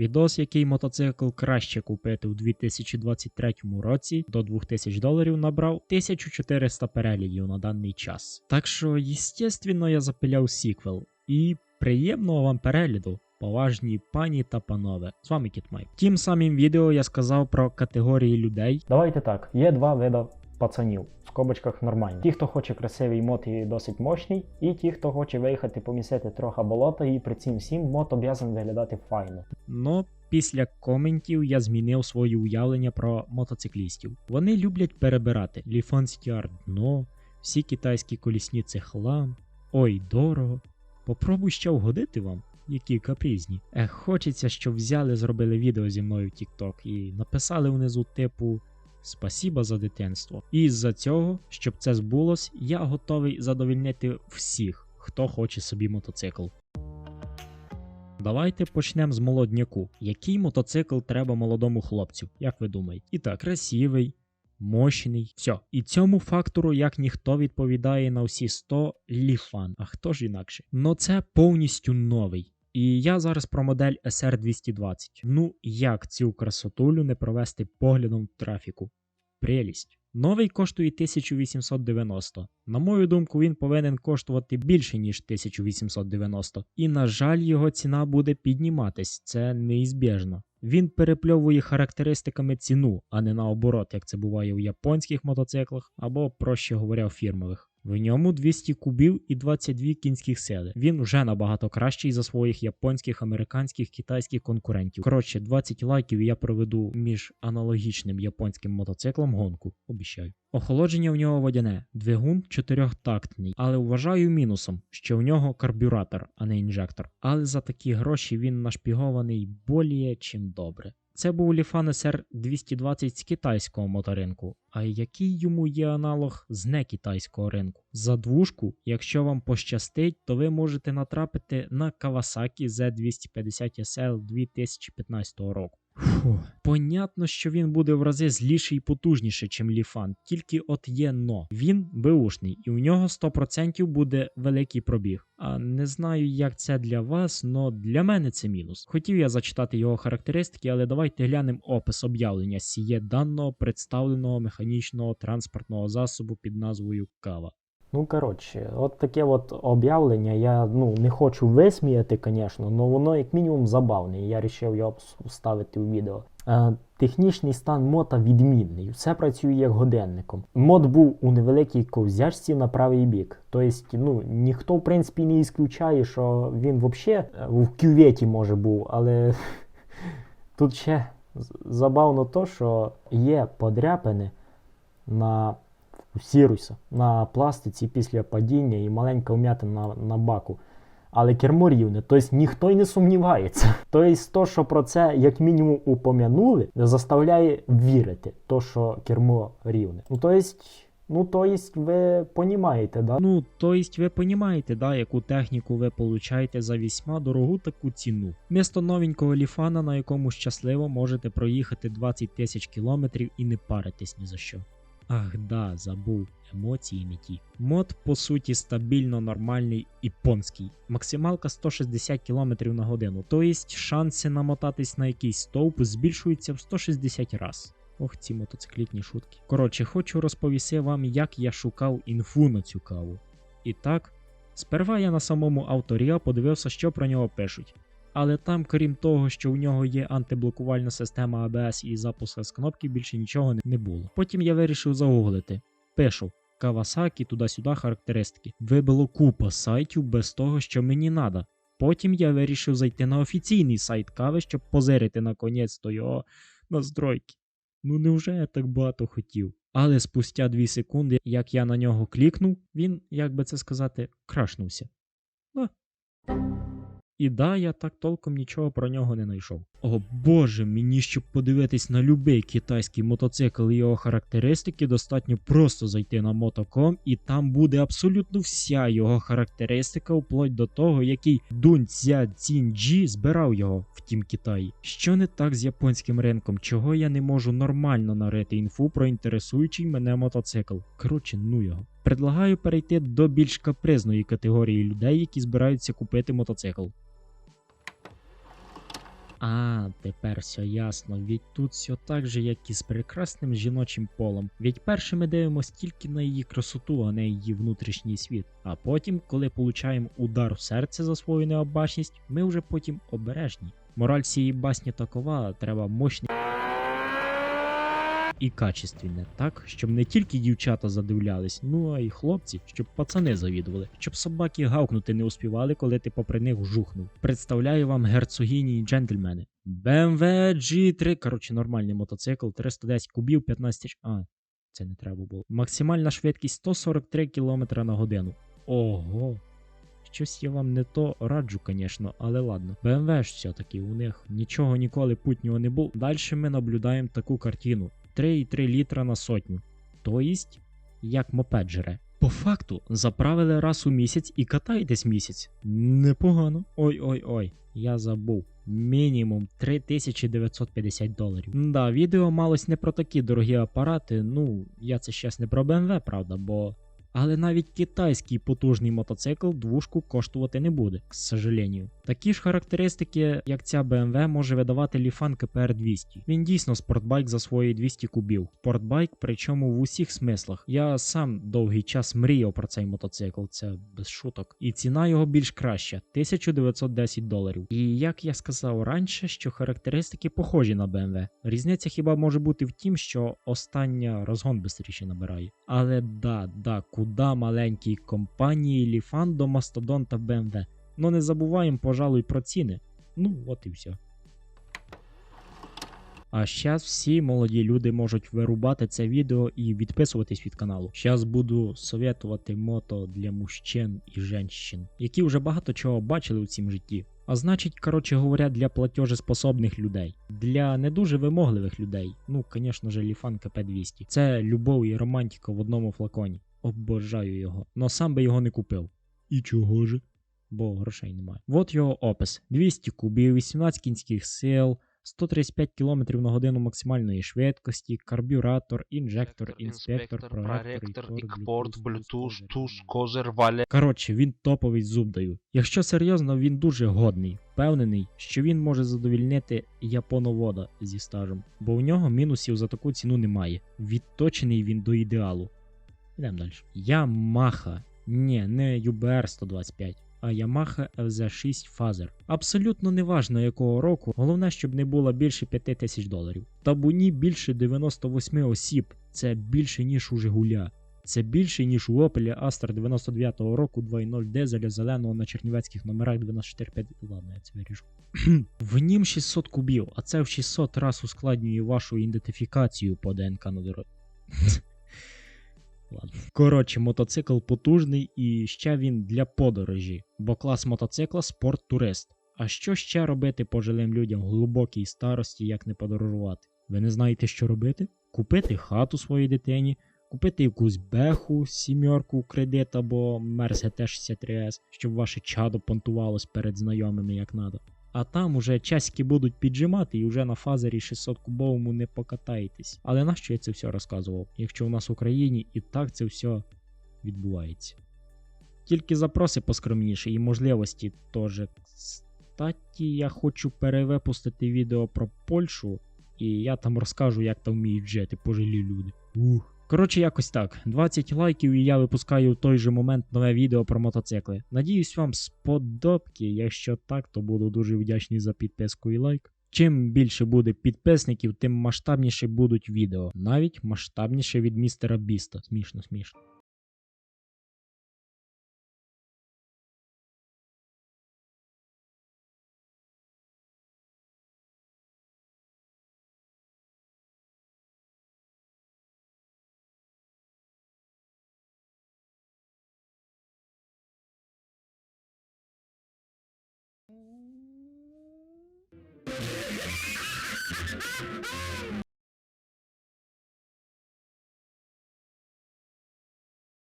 Відос, який мотоцикл краще купити у 2023 році до 2000 доларів набрав 1400 переглядів на даний час. Так що, естественно, я запиляв сіквел. І приємного вам перегляду, поважні пані та панове. З вами Кітмайк. Тим самим відео я сказав про категорії людей, Давайте так, є два вида пацанів. В скобочках нормальні. Ті, хто хоче красивий мод і досить мощний, і ті, хто хоче виїхати помісити трохи болота, і при цім всім мод обов'язаний виглядати файно. Но після коментів я змінив своє уявлення про мотоциклістів. Вони люблять перебирати ліфанське дно, всі китайські колісниці хлам. Ой, дорого. Попробуй ще вгодити вам, які капризні. Ех, хочеться, щоб взяли, зробили відео зі мною в TikTok і написали внизу типу Спасіба за дитинство. І з-за цього, щоб це збулось, я готовий задовільнити всіх, хто хоче собі мотоцикл. Давайте почнемо з молодняку. Який мотоцикл треба молодому хлопцю, як ви думаєте? І так, красивий, мощний. Все. І цьому фактору, як ніхто відповідає на всі 100 ліфан. А хто ж інакше? Ну це повністю новий. І я зараз про модель SR220. Ну як цю красотулю не провести поглядом в трафіку? Прелість. Новий коштує 1890. На мою думку, він повинен коштувати більше, ніж 1890. І, на жаль, його ціна буде підніматись, це неізбіжно. Він перепльовує характеристиками ціну, а не наоборот, як це буває у японських мотоциклах або, проще говоря, у фірмових. В ньому 200 кубів і 22 кінських сили. Він вже набагато кращий за своїх японських, американських, китайських конкурентів. Коротше, 20 лайків я проведу між аналогічним японським мотоциклом гонку. Обіщаю. Охолодження в нього водяне, двигун чотирьохтактний, але вважаю мінусом, що в нього карбюратор, а не інжектор. Але за такі гроші він нашпігований боліє чим добре. Це був Ліфан SR 220 з китайського моторинку. А який йому є аналог з некитайського ринку? За двушку, якщо вам пощастить, то ви можете натрапити на Kawasaki Z250 SL 2015 року. Фу. Понятно, що він буде в рази зліший і потужніший, чим Ліфан, тільки от є но. Він беушний, і у нього 100% буде великий пробіг. А не знаю, як це для вас, но для мене це мінус. Хотів я зачитати його характеристики, але давайте глянемо опис об'явлення сіє даного представленого механічного транспортного засобу під назвою Кава. Ну, коротше, от таке от об'явлення я ну, не хочу висміяти, звісно, але воно як мінімум забавне. Я вирішив його вставити у відео. Е, технічний стан мота відмінний, все працює як годинником. Мод був у невеликій ковзячці на правий бік. Тобто, ну, ніхто, в принципі, не ісключає, що він взагалі в кюветі може був, але тут ще забавно то, що є подряпини на Сіруса на пластиці після падіння і маленька вм'ятина на, на баку. Але кермо рівне, тобто ніхто й не сумнівається. Тобто, то, що про це як мінімум упомянули, заставляє вірити, то, що кермо рівне. Ну, тобто, ну, тобто, ви понімаєте, да? Ну, то есть ви понімаєте, да, яку техніку ви получаєте за вісьма дорогу таку ціну. Місто новенького ліфана, на якому щасливо можете проїхати 20 тисяч кілометрів і не паритись ні за що. Ах да, забув, емоції не ті. Мод, по суті, стабільно нормальний японський. Максималка 160 км на годину. Тобто шанси намотатись на якийсь стовп збільшуються в 160 раз. Ох, ці мотоциклітні шутки. Коротше, хочу розповісти вам, як я шукав інфу на цю каву. І так, сперва я на самому авторіа подивився, що про нього пишуть. Але там, крім того, що у нього є антиблокувальна система ABS і запуск з кнопки, більше нічого не- було. Потім я вирішив загуглити. Пишу Kawasaki туди-сюди характеристики. Вибило купа сайтів без того, що мені надо. Потім я вирішив зайти на офіційний сайт кави, щоб позирити наконець то його настройки. Ну невже я так багато хотів? Але спустя 2 секунди, як я на нього клікнув, він, як би це сказати, крашнувся. А. І да, я так толком нічого про нього не знайшов. О боже, мені щоб подивитись на любий китайський мотоцикл і його характеристики, достатньо просто зайти на Moto.com і там буде абсолютно вся його характеристика, вплоть до того, який Дун Цзя Цінджі збирав його в тім Китаї. Що не так з японським ринком, чого я не можу нормально нарити інфу про інтересуючий мене мотоцикл. Коротше, ну його. Предлагаю перейти до більш капризної категорії людей, які збираються купити мотоцикл. А, тепер все ясно. Ведь тут все так же, як і з прекрасним жіночим полом. Ведь перше ми дивимося тільки на її красоту, а не її внутрішній світ. А потім, коли получаємо удар в серце за свою необачність, ми вже потім обережні. Мораль цієї басні такова, треба мощний і качественне, так, щоб не тільки дівчата задивлялись, ну а й хлопці, щоб пацани завідували, щоб собаки гавкнути не успівали, коли ти попри них жухнув. Представляю вам герцогині і джентльмени. BMW G3, коротше, нормальний мотоцикл, 310 кубів, 15. А, це не треба було. Максимальна швидкість 143 км на годину. Ого. Щось я вам не то раджу, звісно, але ладно. BMW ж все-таки у них нічого ніколи путнього не було. Далі ми наблюдаємо таку картину: 3,3 літра на сотню. Тобто, як мопед жре. По факту, заправили раз у місяць і катаєтесь місяць. Непогано. Ой-ой-ой, я забув. Мінімум 3950 доларів. Да, відео малось не про такі дорогі апарати. Ну, я це щас не про BMW, правда, бо. Але навіть китайський потужний мотоцикл двушку коштувати не буде, к сожалению. Такі ж характеристики, як ця BMW, може видавати Ліфан КПР 200. Він дійсно спортбайк за свої 200 кубів. Спортбайк, причому в усіх смислах. Я сам довгий час мріяв про цей мотоцикл, це без шуток. І ціна його більш краща 1910 доларів. І як я сказав раніше, що характеристики похожі на BMW. Різниця хіба може бути в тім, що остання розгон швидше набирає. Але да, да, куда маленькій компанії Ліфан до Мастодон та BMW. Ну не забуваємо, пожалуй, про ціни. Ну, от і все. А зараз всі молоді люди можуть вирубати це відео і відписуватись від каналу. Зараз буду советувати мото для мужчин і женщин, які вже багато чого бачили у цім житті. А значить, коротше говоря, для платежеспособних людей, для не дуже вимогливих людей. Ну, звісно ж, Ліфан КП200. Це любов і романтика в одному флаконі. Обожаю його. Но сам би його не купив. І чого ж? Бо грошей немає. От його опис: 200 кубів, 18 кінських сил. 135 км на годину максимальної швидкості, карбюратор, інжектор, інспектор, проректор, ікпорт, Bluetooth, туз, козир, валя. Коротше, він топовий зуб даю. Якщо серйозно, він дуже годний, впевнений, що він може задовільнити японовода зі стажем, бо у нього мінусів за таку ціну немає. Відточений він до ідеалу. Йдемо далі. Ямаха. Ні, не UBR 125. А Yamaha FZ6 Phaser. Абсолютно неважно якого року, головне, щоб не було більше 5 тисяч доларів. Табуні більше 98 осіб, це більше ніж у Жигуля. Це більше, ніж у Opel Astra 99-го року 2.0 дизеля зеленого на чернівецьких номерах 945. Ладно, я це виріжу. в нім 600 кубів, а це в 600 раз ускладнює вашу ідентифікацію по ДНК на дорозі. Коротше, мотоцикл потужний і ще він для подорожі, бо клас мотоцикла спорт турист. А що ще робити пожилим людям в глибокій старості, як не подорожувати? Ви не знаєте, що робити? Купити хату своїй дитині, купити якусь беху, сімерку кредит або Мерс GT63S, щоб ваше чадо понтувалось перед знайомими як надо. А там уже часики будуть піджимати і вже на фазері 600 кубовому не покатаєтесь. Але нащо я це все розказував, якщо у нас в Україні і так це все відбувається? Тільки запроси поскромніші і можливості теж. Кстати, я хочу перевипустити відео про Польщу, і я там розкажу, як там вміють жити пожилі люди. Ух. Коротше, якось так. 20 лайків, і я випускаю в той же момент нове відео про мотоцикли. Надіюсь, вам сподобки. Якщо так, то буду дуже вдячний за підписку і лайк. Чим більше буде підписників, тим масштабніше будуть відео. Навіть масштабніше від містера Біста. Смішно, смішно. Ah!